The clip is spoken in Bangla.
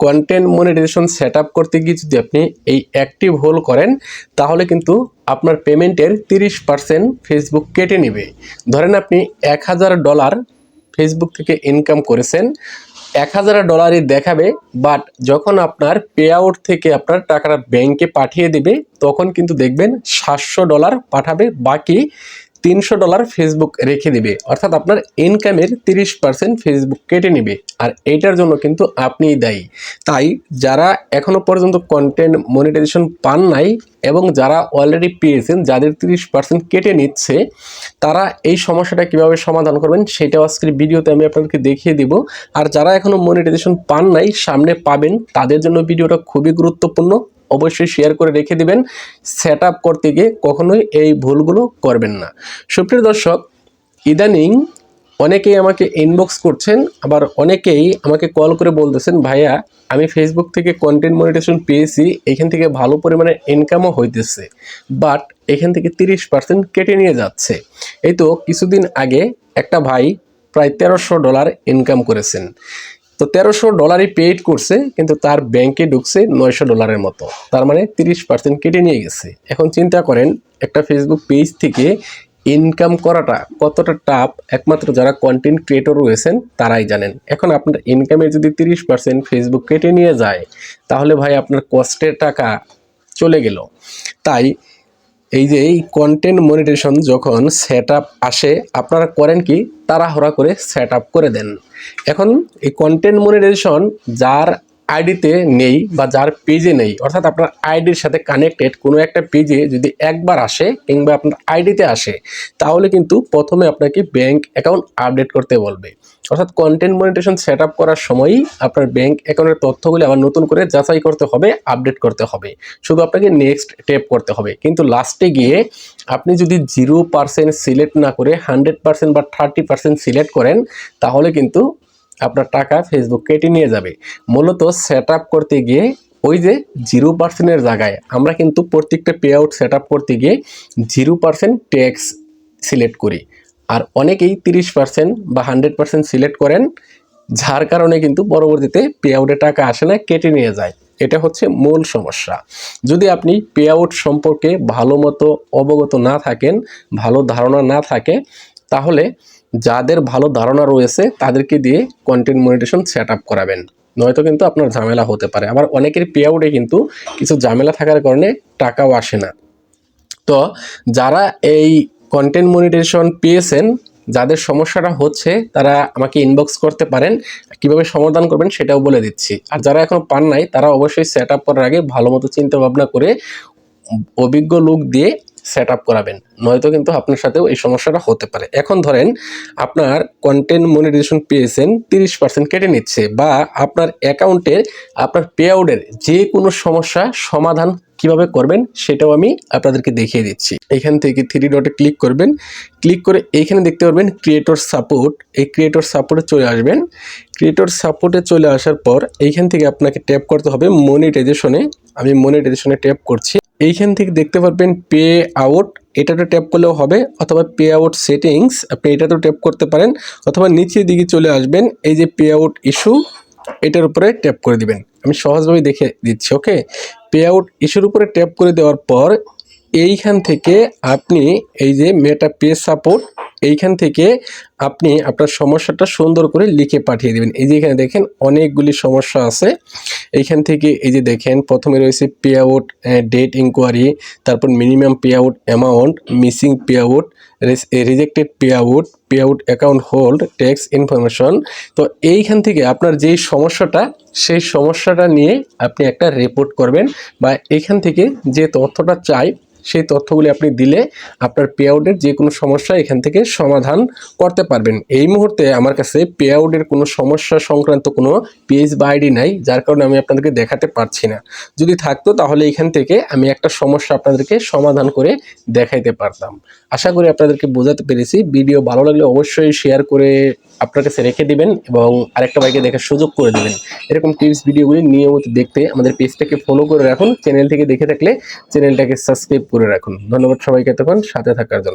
কন্টেন্ট মনিটাইজেশন সেট করতে গিয়ে যদি আপনি এই অ্যাক্টিভ হোল করেন, তাহলে কিন্তু আপনার পেমেন্টের তিরিশ পার্সেন্ট ফেসবুক কেটে নেবে। ধরেন আপনি এক হাজার ডলার ফেসবুক থেকে ইনকাম করেছেন, এক হাজার ডলারই দেখাবে বাট যখন আপনার পে আউট থেকে আপনার টাকাটা ব্যাংকে পাঠিয়ে দেবে, তখন কিন্তু দেখবেন সাতশো ডলার পাঠাবে, বাকি তিনশো ডলার ফেসবুক রেখে দিবে। অর্থাৎ আপনার ইনকামের তিরিশ পার্সেন্ট ফেসবুক কেটে নেবে। আর এইটার জন্য কিন্তু আপনিই দায়ী। তাই যারা এখনও পর্যন্ত কন্টেন্ট মনিটাইজেশন পান নাই এবং যারা অলরেডি পেয়েছেন, যাদের তিরিশ পার্সেন্ট কেটে নিচ্ছে, তারা এই সমস্যাটা কীভাবে সমাধান করবেন সেটাও আজকের ভিডিওতে আমি আপনাদেরকে দেখিয়ে দিব। আর যারা এখনও মনিটাইজেশন পান নাই, সামনে পাবেন। তাদের জন্য ভিডিওটা খুবই গুরুত্বপূর্ণ। অবশ্যই শেয়ার করে রেখে দিবেন। সেট করতে গিয়ে কখনোই এই ভুলগুলো করবেন না। সুপ্রিয় দর্শক, ইদানিং অনেকেই আমাকে ইনবক্স করছেন, আবার অনেকেই আমাকে কল করে বলতেছেন, ভাইয়া, আমি ফেসবুক থেকে কন্টেন্ট মনিটেশন পেয়েছি, এখান থেকে ভালো পরিমাণে ইনকামও হইতেছে বাট এখান থেকে তিরিশ পার্সেন্ট কেটে নিয়ে যাচ্ছে। এই তো কিছুদিন আগে একটা ভাই প্রায় তেরোশো ডলার ইনকাম করেছেন। তো তেরোশো ডলারই পেইড করছে, কিন্তু তার ব্যাংকে ঢুকছে নয়শো ডলারের মতো। তার মানে তিরিশ পার্সেন্ট কেটে নিয়ে গেছে। এখন চিন্তা করেন, একটা ফেসবুক পেজ থেকে ইনকাম করাটা কতটা টাফ একমাত্র যারা কন্টেন্ট ক্রিয়েটর রয়েছেন, তারাই জানেন। এখন আপনার ইনকামে যদি তিরিশ পার্সেন্ট ফেসবুক কেটে নিয়ে যায়, তাহলে ভাই আপনার কষ্টের টাকা চলে গেল। তাই এই যে এই কন্টেন্ট মনিটেশন যখন সেট আসে, আপনারা করেন কি? তাড়াহড়া করে সেট করে দেন। এখন এই কন্টেন্ট মনিটেশন যার আইডিতে নেই বা যার পেজে নেই, অর্থাৎ আপনার আইডির সাথে কানেক্টেড কোনো একটা পেজে যদি একবার আসে কিংবা আপনার আইডিতে আসে, তাহলে কিন্তু প্রথমে আপনাকে ব্যাংক অ্যাকাউন্ট আপডেট করতে বলবে। অর্থাৎ কন্টেন্ট মনিটেশন সেট আপ করার সময়ই আপনার ব্যাংক অ্যাকাউন্টের তথ্যগুলি আবার নতুন করে যাচাই করতে হবে আপডেট করতে হবে। শুধু আপনাকে নেক্সট টেপ করতে হবে। কিন্তু লাস্টে গিয়ে আপনি যদি জিরো পার্সেন্ট সিলেক্ট না করে হান্ড্রেড পার্সেন্ট বা থার্টি পার্সেন্ট সিলেক্ট করেন, তাহলে কিন্তু আপনার টাকা ফেসবুক কেটে নিয়ে যাবে। মূলত সেট করতে গিয়ে ওই যে জিরো পার্সেন্টের জায়গায় আমরা কিন্তু প্রত্যেকটা পে আউট সেট করতে গিয়ে জিরো পার্সেন্ট ট্যাক্স সিলেক্ট করি। আর অনেকেই তিরিশ পার্সেন্ট বা হান্ড্রেড পার্সেন্ট সিলেক্ট করেন, যার কারণে কিন্তু পরবর্তীতে পে আউটের টাকা আসে না, কেটে নিয়ে যায়। এটা হচ্ছে মূল সমস্যা। যদি আপনি পে আউট সম্পর্কে ভালো মতো অবগত না থাকেন, ভালো ধারণা না থাকে, তাহলে যাদের ভালো ধারণা রয়েছে, তাদেরকে দিয়ে কন্টেন্ট মনিটেশন সেট আপ করাবেন। নয়তো কিন্তু আপনার ঝামেলা হতে পারে। আবার অনেকের পে আউটে কিন্তু কিছু ঝামেলা থাকার কারণে টাকাও আসে না। তো যারা এই কন্টেন্ট মনিটেশন পেয়েছেন, যাদের সমস্যাটা হচ্ছে, তারা আমাকে ইনবক্স করতে পারেন। কীভাবে সমাধান করবেন সেটাও বলে দিচ্ছি। আর যারা এখন পান নাই, তারা অবশ্যই সেট আপ করার আগে ভালো মতো চিন্তা ভাবনা করে অভিজ্ঞ লোক দিয়ে সেট আপ করাবেন। নয়তো কিন্তু আপনার সাথেও এই সমস্যাটা হতে পারে। এখন ধরেন আপনার কন্টেন্ট মনিটাইজেশন পেয়েছেন তিরিশ পার্সেন্ট কেটে নিচ্ছে বা আপনার অ্যাকাউন্টের আপনার পে আউটের যে কোনো সমস্যা সমাধান কীভাবে করবেন সেটাও আমি আপনাদেরকে দেখিয়ে দিচ্ছি। এখান থেকে থ্রি ডটে ক্লিক করবেন। ক্লিক করে এইখানে দেখতে পারবেন ক্রিয়েটর সাপোর্ট এই ক্রিয়েটর সাপোর্টে চলে আসবেন। ক্রিয়েটর সাপোর্টে চলে আসার পর এইখান থেকে আপনাকে ট্যাপ করতে হবে মনিটাইজেশনে আমি মনিটাইজেশনে ট্যাপ করছি। এইখান থেকে দেখতে পারবেন পে আউট, এটাতে ট্যাপ করলেও হবে, অথবা পে আউট সেটিংস, আপনি এটাতেও ট্যাপ করতে পারেন, অথবা নিচের দিকে চলে আসবেন, এই যে পে আউট ইস্যু, এটার উপরে ট্যাপ করে দিবেন। আমি সহজভাবে দেখে দিচ্ছি, ওকে? পে আউট ইস্যুর উপরে ট্যাপ করে দেওয়ার পর, এইখান থেকে আপনি এই যে মেটা পে সাপোর্ট এইখান থেকে আপনি আপনার সমস্যাটা সুন্দর করে লিখে পাঠিয়ে দেবেন। এই যে এখানে দেখেন অনেকগুলি সমস্যা আছে। এইখান থেকে এই যে দেখেন, প্রথমে রয়েছে পে আউট ডেট ইনকোয়ারি তারপর minimum pay out amount missing pay out rejected pay out pay out account hold tax information তো এইখান থেকে আপনার যেই সমস্যাটা, সেই সমস্যাটা নিয়ে আপনি একটা রিপোর্ট করবেন বা এখান থেকে যে তথ্যটা চাই সেই তথ্যগুলি আপনি দিলে আপনার পে আউটের যে কোনো সমস্যা এখান থেকে সমাধান করতে পারবেন। এই মুহূর্তে আমার কাছে পে আউটের কোনো সমস্যা সংক্রান্ত কোনো পেজ বা আইডি নাই, যার কারণে আমি আপনাদেরকে দেখাতে পারছি না। যদি থাকতো তাহলে এখান থেকে আমি একটা সমস্যা আপনাদেরকে সমাধান করে দেখাইতে পারতাম। আশা করি আপনাদেরকে বোঝাতে পেরেছি। ভিডিও ভালো লাগলে অবশ্যই শেয়ার করে আপনার কাছে রেখে দিবেন এবং আরেকটা বাইকে দেখার সুযোগ করে দেবেন। এরকম টিপস ভিডিওগুলি নিয়মিত দেখতে আমাদের পেজটাকে ফলো করে রাখুন। চ্যানেল থেকে দেখে থাকলে চ্যানেলটাকে সাবস্ক্রাইব করে রাখুন। ধন্যবাদ সবাইকে তখন সাথে থাকার জন্য।